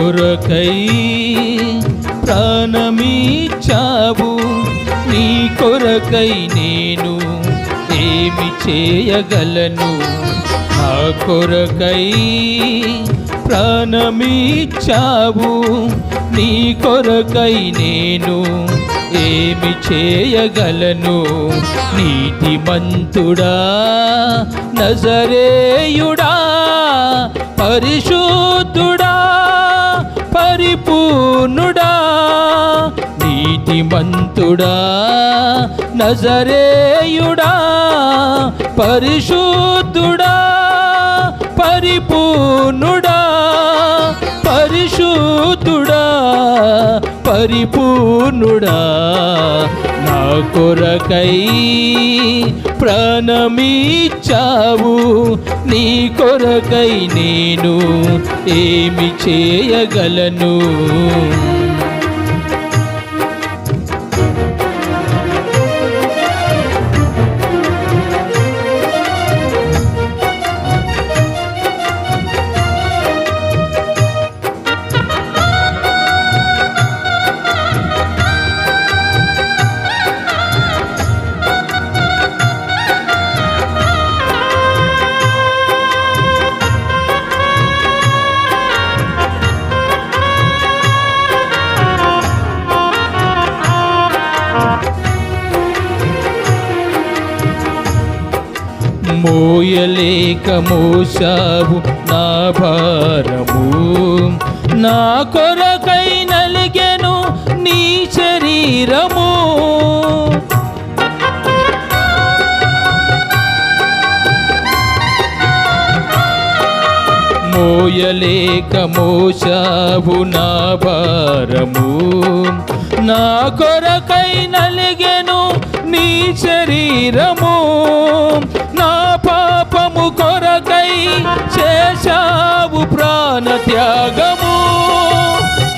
కొరకై ప్రాణమిచ్చావు నీ కొరకై నేను ఏమి చేయగలను? నా కొరకై ప్రాణమిచ్చావు నీ కొరకై నేను ఏమి చేయగలను? నీతిమంతుడా నజరేయుడా పరిశుద్ధ పరిపూర్ణుడా నీతిమంతుడా నజరేయుడా పరిశుద్ధుడా పరిపూర్ణుడా పరిశుద్ధుడా పరిపూర్ణుడా. నా కొరకై ప్రాణమిచ్చావు. నీ కొరకై నేను ఏమి చేయగలను? మోయలేక మోసావు నా భారము. నా కొరకై నలిగెను నీ శరీరము. మోయలేక మోసావు నా భారము. నా కొరకై నలిగెను నీ శరీరము. చేశావు ప్రాణ త్యాగము.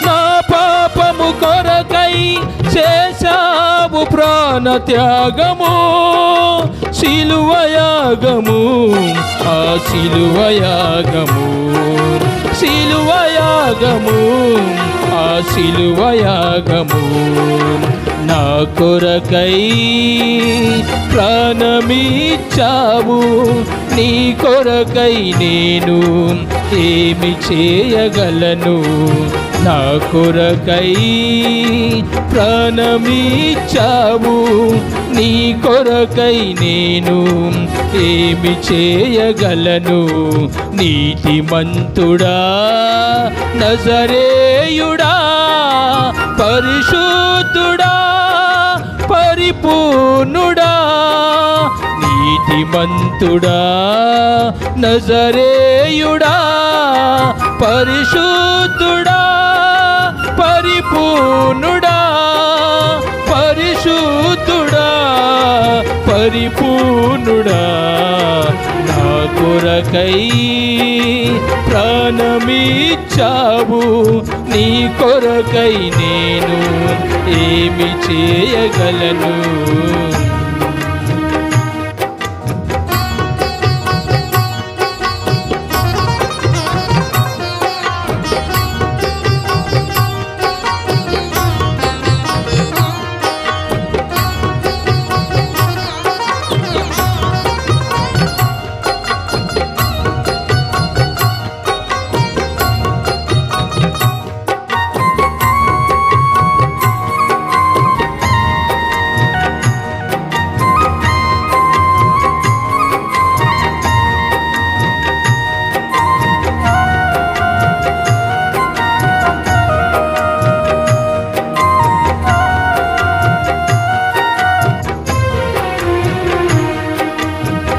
నా పాపము కొరకై చేశావు ప్రాణ త్యాగము. శిలువయాగము ఆ శిలువయాగము. శిలువయాగము ఆ శిలువయాగము. నా కొరకై ప్రాణమిచ్చావు. నీ కొరకై నేను ఏమి చేయగలను. నా కొరకై ప్రాణమిచ్చావు. నీ కొరకై నేను ఏమి చేయగలను. నీతిమంతుడా నజరేయుడా పరిశుద్ధుడా పరిపూర్ణుడా నీతిమంతుడా నజరేయుడా పరిశుద్ధుడా పరిపూర్ణుడా పరిశుద్ధుడా పరిపూర్ణుడా. కొరకై ప్రాణమిచ్చావు నీ కొరకై నేను ఏమి చేయగలను?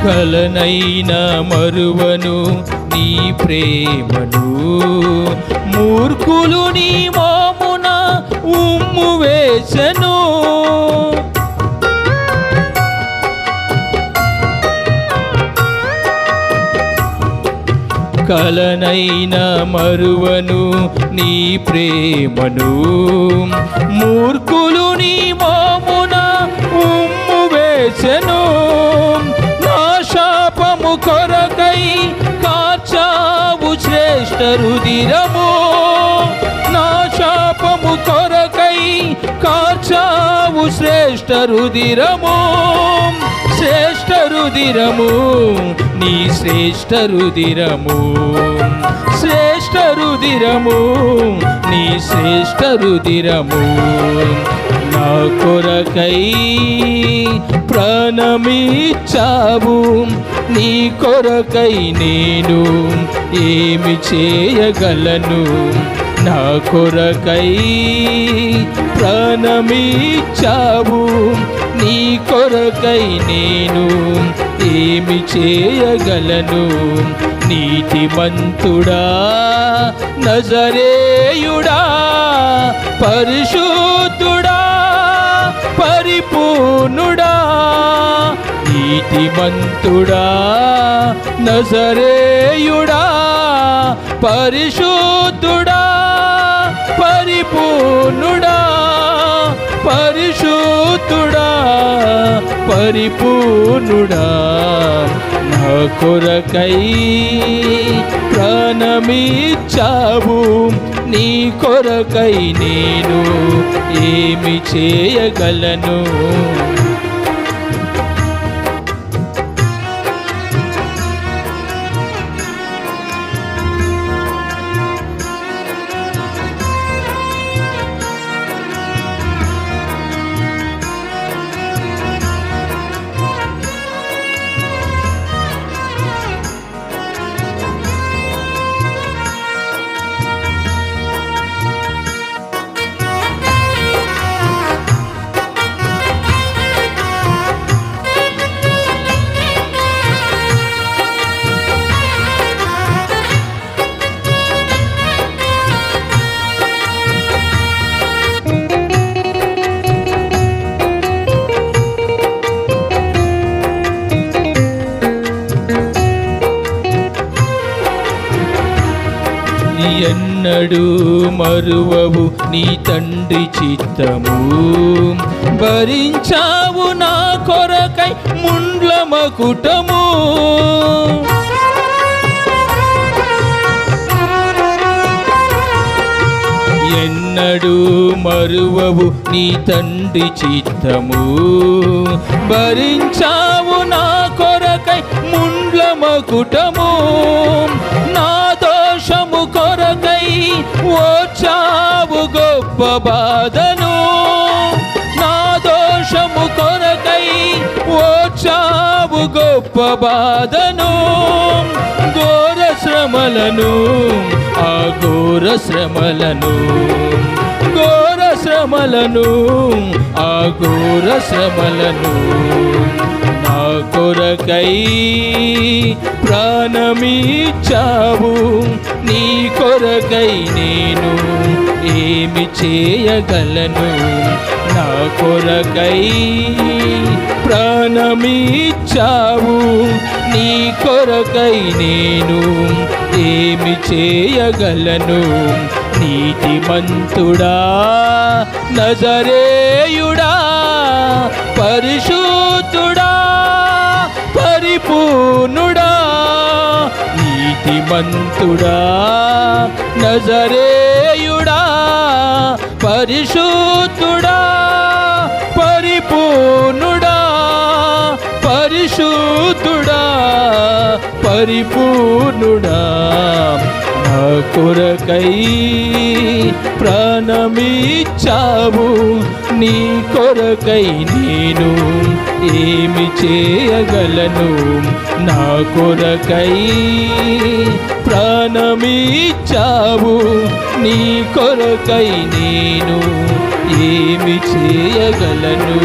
కలనైనా మరువను నీ ప్రేమను. మూర్ఖులు నీ మోమున ఉమ్ము వేసను. కలనైనా మరువను నీ ప్రేమను. మూర్ఖులు నీ మోమున ఉమ్ము వేసెను. కొరకై కాచావు శ్రేష్ఠ రుదిరము నా శాపము కొరకై కాచావు శ్రేష్ఠ రుదిరము శ్రేష్ఠ రుదిరము నీ శ్రేష్ఠ రుదిరము శ్రేష్ఠ రుదిరము నీ శ్రేష్ఠ రుదిరము నా కొరకై ప్రాణమిచ్చావు. నీ కొరకై నేను ఏమి చేయగలను? నా కొరకై ప్రాణమిచ్చావు. నీ కొరకై నేను ఏమి చేయగలను? నీతిమంతుడా నజరేయుడా పరిశుద్ధుడా పరిపూర్ణుడా నీతిమంతుడా నజరేయుడా పరిశుద్ధుడా పరిపూర్ణుడా పరిశుద్ధుడా పరిపూర్ణుడా. నా కొరకై ప్రాణమిచ్చావు. నీ కొరకై నేను ఏమి చేయగలను? ఎన్నడూ మరువవు నీ తండ్రి చిత్తము. భరించావు నా కొరకై ముండ్ల మకుటము ఎన్నడూ మరువవు నీ తండ్రి చిత్తము. భరించావు నా కొరకై ముండ్ల మకుటము ఓచావు గొప్ప బాధను నా దోషము కొరకై ఓచావు గొప్ప బాధను ఘోర శ్రమలను ఆ ఘోర శ్రమలను శ్రమలను ఆ ఘోర శ్రమలను నా కొరకై ప్రాణమిచ్చావు. నీ కొరకై నేను ఏమి చేయగలను? నా కొరకై ప్రాణమిచ్చావు. నీ కొరకై నేను ఏమి చేయగలను? నీతిమంతుడా నజరేయుడా పరిశుద్ధుడా పరిపూర్ణుడా నీతిమంతుడా నజరేయుడా పరిశుద్ధుడా పరిపూర్ణుడా పరిశుద్ధుడా పరిపూర్ణుడా. కొరకై ప్రాణమిచ్చావు నీ కొరకై నేను ఏమి చేయగలను నా కొరకై ప్రాణమిచ్చావు నీ కొరకై నేను ఏమి చేయగలను